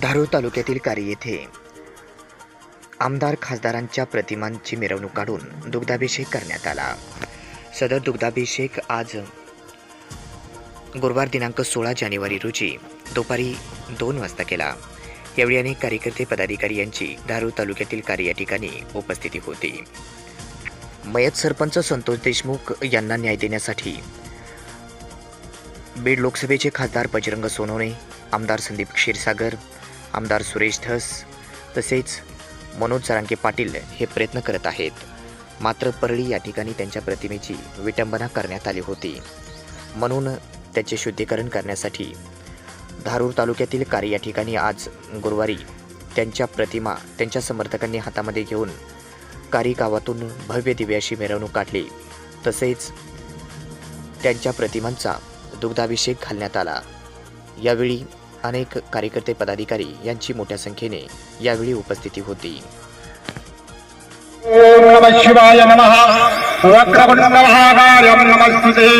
धारूर तालुक्यातील कारी येथे आमदार खासदारांच्या प्रतिमांची मिरवणूक काढून दुग्धाभिषेक करण्यात आला. सदर दुग्धाभिषेक आज गुरुवार दिनांक सोळा जानेवारी रोजी दुपारी दोन वाजता केला. यावेळी अनेक कार्यकर्ते पदाधिकारी यांची धारूर तालुक्यातील कार्य या ठिकाणी उपस्थिती होती. मयत सरपंच संतोष देशमुख यांना न्याय देण्यासाठी बीड लोकसभेचे खासदार बजरंग सोनवणे आमदार संदीप क्षीरसागर आमदार सुरेश धस तसेच मनोज सरांके पाटील हे प्रयत्न करत आहेत. मात्र परळी या ठिकाणी त्यांच्या प्रतिमेची विटंबना करण्यात आली होती. म्हणून त्याचे शुद्धीकरण करण्यासाठी धारूर तालुक्यातील कारी या ठिकाणी आज गुरुवारी त्यांच्या प्रतिमा त्यांच्या समर्थकांनी हातामध्ये घेऊन कारी गावातून भव्य दिव्याशी मिरवणूक काढली. तसेच त्यांच्या प्रतिमांचा दुग्धाभिषेक घालण्यात आला. यावेळी अनेक कार्यकर्ते पदाधिकारी यांची मोठ्या संख्येने यावेळी उपस्थिती होती. ओम नमः शिवाय नमः. वक्रकुण्ड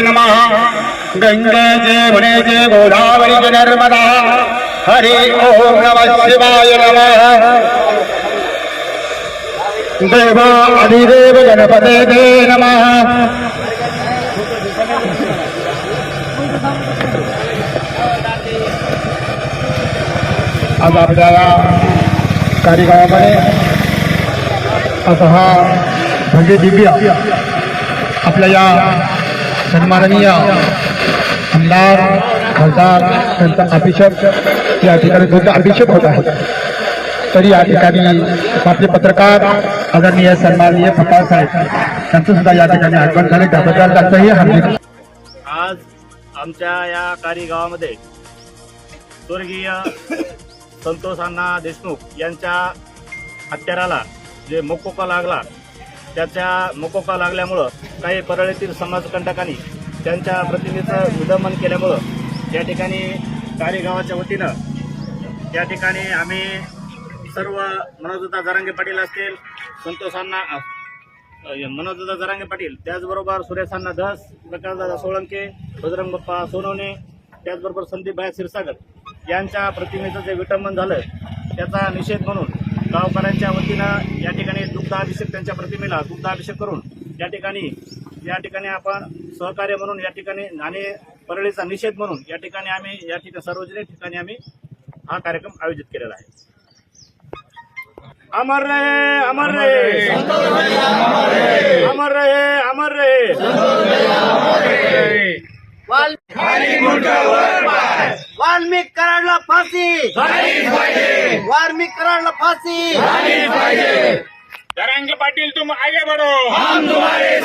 नमः. गंगे जे वने जे गोदावरी च नर्मदा. हरि ओम नमः शिवाय नमः. देवा अधिदेव गणपते ते नमः. आज आपल्याला काही गावामध्ये असा हा भव्य दिव्य आपल्या या सन्माननीय आमदार खासदार त्यांचा अभिषेक या ठिकाणी तुमचा अभिषेक होत आहे तरी या ठिकाणी आपले पत्रकार आदरणीय सन्माननीय पप्पा साहेब त्यांचं सुद्धा या ठिकाणी आगमन झाले. त्याबद्दल त्यांचंही हार्दिक आज आमच्या या कारी गावामध्ये स्वर्गीय संतोष अण्णा देशमुख यांच्या हत्याराला जे मोकोका लागला त्याच्या मोकोका लागल्यामुळं काही परळीतील समाजकंटकांनी त्यांच्या प्रतिमेचं विडंबन केल्यामुळं या ठिकाणी कारेगावाच्या वतीनं या ठिकाणी आम्ही सर्व मनोजदा जरांगे पाटील असतील संतोष अण्णा मनोजदा जरांगे पाटील त्याचबरोबर सुरेशांना धस प्रकाशदादा सोळंके बजरंग बाप्पा सोनवणे त्याचबरोबर संदीप भाई क्षीरसागर यांच्या प्रतिमेचं जे विटंबन झालं त्याचा निषेध म्हणून गावकऱ्यांच्या वतीनं या ठिकाणी दुग्धाभिषेक त्यांच्या प्रतिमेला दुग्धाभिषेक करून या ठिकाणी या ठिकाणी आपण सहकार्य म्हणून या ठिकाणी आणि परळीचा निषेध म्हणून या ठिकाणी आम्ही या ठिकाणी सार्वजनिक ठिकाणी आम्ही हा कार्यक्रम आयोजित केलेला आहे. अमर रहे अमर रहे. अमर रहे अमर रहे. वाल्मिक कराडला फाशी. वाल्मिक कराडला फाशी. जरांगे पाटील तुम आगे बढ़ो. हम तुम्हारे